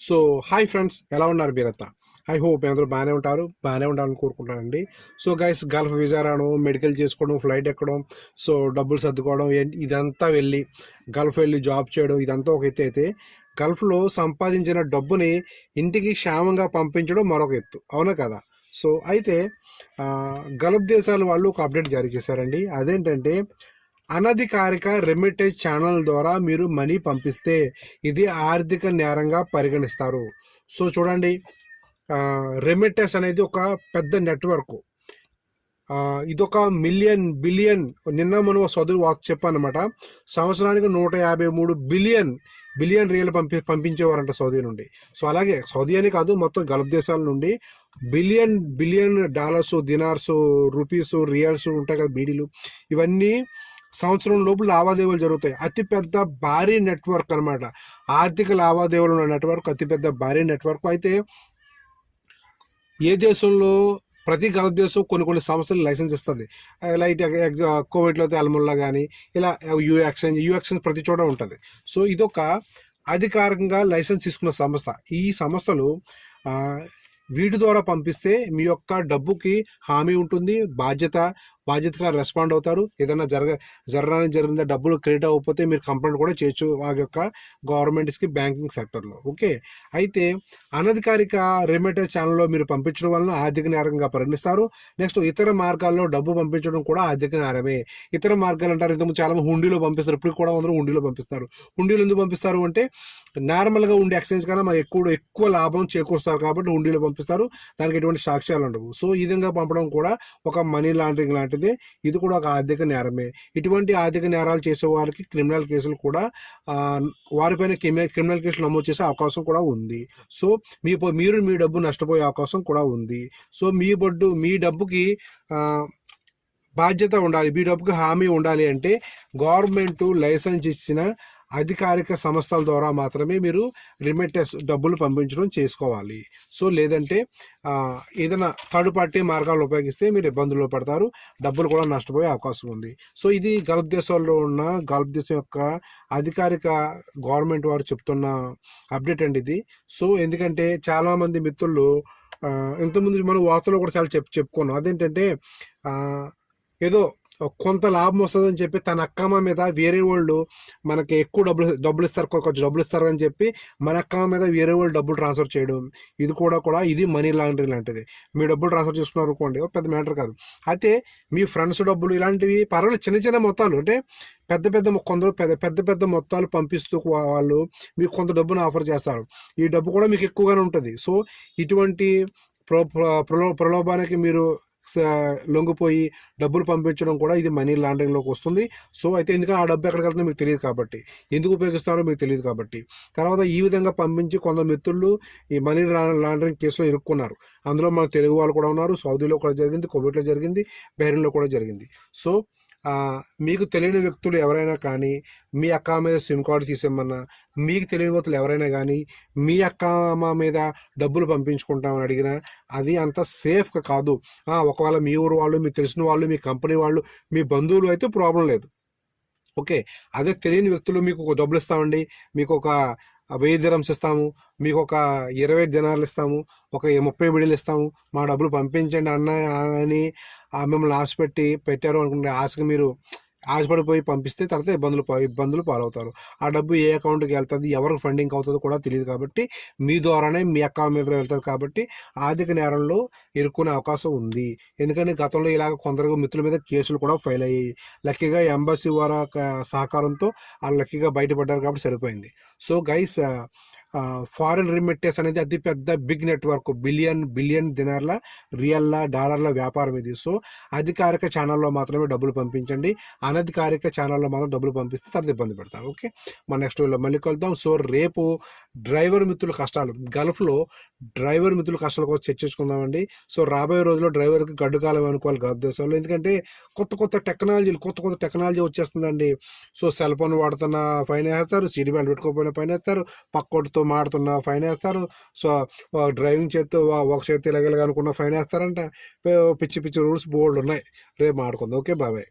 So hi friends ఎలా ఉన్నారు మీరంతా? ఐ హోప్ అందరూ బాగానే ఉంటారు బాగానే ఉండాలని కోరుకుంటానండి సో గైస్ గల్ఫ్ వీసా రావడం మెడికల్ చేసుకోవడం ఫ్లైట్ ఎక్కడం సో డబ్బులు సర్దుకోవడం ఏ- ఇదంతా వెళ్ళి గల్ఫ్ వెళ్ళి జాబ్ చేయడం ఇదంతా ఒక ఎత్తు అయితే గల్ఫ్లో సంపాదించిన డబ్బుని ఇంటికి క్షేమంగా పంపించడం మరొక ఎత్తు అవునా కదా? సో అయితే గల్ఫ్ దేశాల వాళ్ళు ఒక అప్డేట్ జారీ చేశారండి. అదేంటంటే అనధికారిక రెమిటెన్స్ ఛానల్ ద్వారా మీరు మనీ పంపిస్తే ఇది ఆర్థిక నేరంగా పరిగణిస్తారు. సో చూడండి రెమిటెస్ అనేది ఒక పెద్ద నెట్వర్క్ ఇదొక మిలియన్ బిలియన్ నిన్న మనం ఒక చదువు వాక్ అనమాట సంవత్సరానికి నూట యాభై మూడు బిలియన్ బిలియన్ రియల్ పంపి పంపించేవారంట సౌదీ నుండి. సో అలాగే సౌదీ అని కాదు మొత్తం గల్ఫ్ దేశాల నుండి billion billion dollars dinars rupees riyals ఉంటాయి కదా బీడీలు. ఇవన్నీ సంవత్సరం లోపు లావాదేవీలు జరుగుతాయి. అతిపెద్ద భారీ నెట్వర్క్ అన్నమాట. ఆర్థిక లావాదేవీలు ఉన్న నెట్వర్క్ అతిపెద్ద భారీ నెట్వర్క్. అయితే ఏ దేశంలో ప్రతి గల్ఫ్ దేశం కొన్ని కొన్ని సంస్థలు లైసెన్స్ ఇస్తుంది. లైట్ కోవిడ్లో అయితే అల్ముల్లా కానీ ఇలా యూ ఎక్స్చేంజ్ యూ ఎక్స్చేంజ్ ప్రతి చోట ఉంటుంది. సో ఇదొక అధికారికంగా లైసెన్స్ తీసుకున్న సంస్థ. ఈ సంస్థలు వీటి ద్వారా పంపిస్తే మీ యొక్క డబ్బుకి హామీ ఉంటుంది బాధ్యత బాధ్యతగా రెస్పాండ్ అవుతారు. ఏదైనా జరగ జరగడానికి జరిగిందా డబ్బులు క్రెడిట్ అవ్వకపోతే మీరు కంప్లైంట్ కూడా చేయొచ్చు ఆ యొక్క గవర్నమెంట్స్కి బ్యాంకింగ్ సెక్టర్లో ఓకే? అయితే అనధికారిక రెమిటెన్స్ ఛానల్లో మీరు పంపించడం వలన ఆర్థిక నేరంగా పరిగణిస్తారు. నెక్స్ట్ ఇతర మార్గాల్లో డబ్బు పంపించడం కూడా ఆర్థిక నేరమే. ఇతర మార్గాలు అంటారు. ఇంతకు చాలామంది హుండీలో పంపిస్తారు. ఇప్పుడు కూడా అందరూ హుండీలో పంపిస్తారు. హుండీలో ఎందుకు పంపిస్తారు అంటే నార్మల్గా ఉండే ఎక్స్చేంజ్ కన్నా మాకు ఎక్కువ ఎక్కువ లాభం చేకూరుస్తారు కాబట్టి హుండీలో పంపిస్తారు. దానికి ఎటువంటి సాక్ష్యాలు ఉండవు. సో ఈ విధంగా పంపడం కూడా ఒక మనీ లాండరింగ్ లాంటిది ఇది కూడా ఒక ఆర్థిక నేరమే. ఇటువంటి ఆర్థిక నేరాలు చేసే వారికి క్రిమినల్ కేసులు కూడా వారిపైన క్రిమినల్ కేసులు నమోదు చేసే అవకాశం కూడా ఉంది. సో మీ మీరు మీ డబ్బు నష్టపోయే అవకాశం కూడా ఉంది. సో మీ బొడ్డు మీ డబ్బుకి బాధ్యత ఉండాలి. మీ డబ్బుకి హామీ ఉండాలి అంటే గవర్నమెంట్ లైసెన్స్ ఇచ్చిన అధికారిక సంస్థల ద్వారా మాత్రమే మీరు రిమిటెన్స్ డబ్బులు పంపించడం చేసుకోవాలి. సో లేదంటే ఏదైనా థర్డ్ పార్టీ మార్గాలు ఉపయోగిస్తే మీరు ఇబ్బందుల్లో పడతారు డబ్బులు కూడా నష్టపోయే అవకాశం ఉంది. సో ఇది గల్ఫ్ దేశాల్లో ఉన్న గల్ఫ్ దేశం యొక్క అధికారిక గవర్నమెంట్ వారు చెప్తున్న అప్డేట్ అండి ఇది. సో ఎందుకంటే చాలామంది మిత్రులు ఇంతకుముందు మనం వార్తలో కూడా చాలా చెప్ చెప్పుకున్నాం. అదేంటంటే ఏదో కొంత లాభం వస్తుందని చెప్పి తన అక్కమ్మ మీద వేరే వాళ్ళు మనకి ఎక్కువ డబ్బులు డబ్బులు ఇస్తారు కొంచెం డబ్బులు ఇస్తారు అని చెప్పి మన అక్కమ్మ మీద వేరే వాళ్ళు డబ్బులు ట్రాన్స్ఫర్ చేయడం. ఇది కూడా కూడా ఇది మనీ లాండరీ లాంటిది. మీ డబ్బులు ట్రాన్స్ఫర్ చేసుకున్నారు అనుకోండి పెద్ద మ్యాటర్ కాదు. అయితే మీ ఫ్రెండ్స్ డబ్బులు ఇలాంటివి పర్వాలేదు చిన్న చిన్న మొత్తాలు అంటే పెద్ద పెద్ద కొందరు పెద్ద పెద్ద పెద్ద మొత్తాలు పంపిస్తూ వాళ్ళు మీకు కొంత డబ్బును ఆఫర్ చేస్తారు. ఈ డబ్బు కూడా మీకు ఎక్కువగానే ఉంటుంది. సో ఇటువంటి ప్రో ప్రలో- ప్రలోభానికి మీరు లొంగిపోయి డబ్బులు పంపించడం కూడా ఇది మనీ లాండరింగ్లోకి వస్తుంది. సో అయితే ఎందుకంటే ఆ డబ్బు ఎక్కడికి వెళ్తుందో మీకు తెలియదు కాబట్టి. ఎందుకు ఉపయోగిస్తారో మీకు తెలియదు కాబట్టి. తర్వాత ఈ విధంగా పంపించి కొందరు మిత్రులు ఈ మనీ లాండరింగ్ కేసులో ఇరుక్కున్నారు. అందులో మన తెలుగు వాళ్ళు కూడా ఉన్నారు. సౌదీలో కూడా జరిగింది కోవిడ్లో జరిగింది బహ్రెయిన్లో కూడా జరిగింది. సో మీకు తెలియని వ్యక్తులు ఎవరైనా కానీ మీ అక్క మీద సిమ్ కార్డు తీసేమన్నా మీకు తెలియని వ్యక్తులు ఎవరైనా కానీ మీ అక్క అమ్మ మీద డబ్బులు పంపించుకుంటామని అడిగినా అది అంత సేఫ్గా కాదు. ఒకవేళ మీ ఊరు వాళ్ళు మీకు తెలిసిన వాళ్ళు మీ కంపెనీ వాళ్ళు మీ బంధువులు అయితే ప్రాబ్లం లేదు. ఓకే? అదే తెలియని వ్యక్తులు మీకు ఒక డబ్బులు ఇస్తామండి. మీకు ఒక వెయ్యి దిరమ్స్ ఇస్తాము మీకు ఒక ఇరవై దినాలు ఇస్తాము ఒక ముప్పై బిడీలు ఇస్తాము మా డబ్బులు పంపించండి అన్న అని ఆ మిమ్మల్ని ఆశ పెట్టి పెట్టారు అనుకుంటే ఆశకు మీరు ఆశపడిపోయి పంపిస్తే తర్వాత ఇబ్బందులు ఇబ్బందులు పాలవుతారు. ఆ డబ్బు ఏ అకౌంట్కి వెళ్తుంది ఎవరికి ఫండింగ్ అవుతుందో కూడా తెలియదు కాబట్టి మీ ద్వారానే మీ అకౌంట్ మీద వెళ్తుంది కాబట్టి ఆర్థిక నేరంలో ఇరుక్కునే అవకాశం ఉంది. ఎందుకంటే గతంలో ఇలాగ కొందరు మిత్రుల మీద కేసులు కూడా ఫైల్ అయ్యాయి. లక్కీగా ఎంబసీ వారి సహకారంతో వాళ్ళు లక్కీగా బయటపడ్డారు కాబట్టి సరిపోయింది. సో గైస్ ఫారిన్ రిమిట్టెస్ అనేది అతి పెద్ద బిగ్ నెట్వర్క్ బిలియన్ బిలియన్ దినార్ల రియల్ల డాలర్ల వ్యాపారం ఇది. సో అధికారిక ఛానల్లో మాత్రమే డబ్బులు పంపించండి. అనధికారిక ఛానల్లో మాత్రం డబ్బులు పంపిస్తే తర్వాత ఇబ్బంది పెడతారు. ఓకే? మన నెక్స్ట్ వీడియోలో మళ్ళీ కలుద్దాం. సో రేపు డ్రైవర్ మిత్రుల కష్టాలు. గల్ఫ్లో డ్రైవర్ మిత్రుల కష్టాల కోసం చర్చించుకుందామండి సో రాబోయే రోజుల్లో డ్రైవర్కి గడ్డు కాలం అనుకోవాలి గల్ఫ్ దేశాల్లో ఎందుకంటే కొత్త కొత్త టెక్నాలజీలు కొత్త కొత్త టెక్నాలజీ వచ్చేస్తుందండి. సో సెల్ ఫోన్ వాడుతున్న ఫైన్ వేస్తారు సీడీ బెల్ట్ పెట్టుకోకపోయినా ఫైన్ వేస్తారు పక్కోటితో మాడుతున్న ఫైన్ వేస్తారు. సో డ్రైవింగ్ చేస్తూ ఒక చేతి ఇలాగలగా అనుకున్న ఫైన్ వేస్తారంట. పిచ్చి పిచ్చి రూల్స్ బోర్డు ఉన్నాయి రేపు మాడుకుందాం. ఓకే బాబాయ్